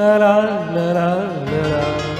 La la la la la.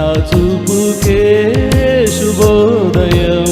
నా చూపుకే శుభోదయం.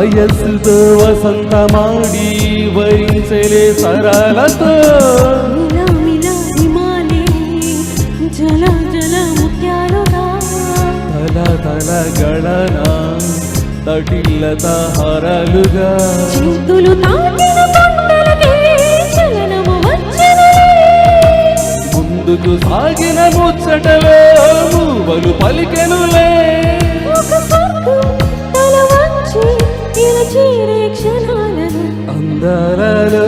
ವಯಸ್ಸುದ ವಸಂತ ಮಾಡಿ ವರಿಸಲೆ ಸರಳತ ಜಲ ಜಲ ತಲ ತಲಗಳನ తటిల్లత హరలుగా ముందుకు సాగిన ముచ్చటలో మూవలు పలికెనులే చేరే క్షణాలను అందరలో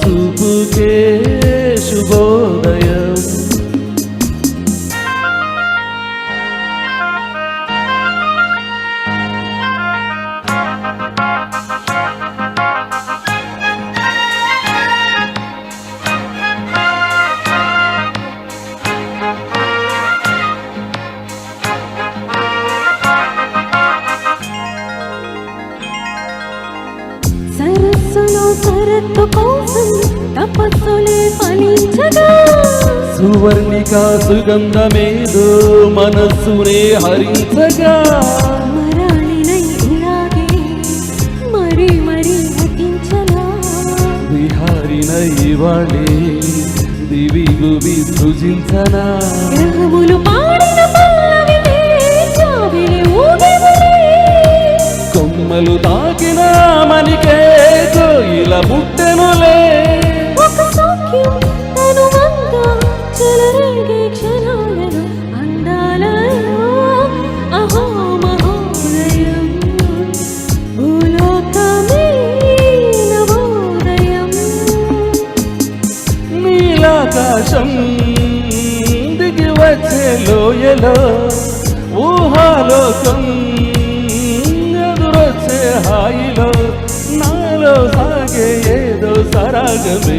చూపుకే ఫలించగా సువర్ణిక సుగంధమేదో మనస్సునే హరించగా. మరాళినై ఇలాగే మరి మరి నటించలా విహారిన ఇవాళే దివి గువి సృజించనా గ్రహములు పాడిన పల్లవినే జాబిలి ఊగెనులే కొమ్మలు తాకిన మనికే కోయిల పుట్టెనులే ఆకాశం దిగి వచ్చే లోయలో ఊహాలోకం ఎదురొచ్చే హాయిలో నాలో సాగే ఏదో సరాగమే.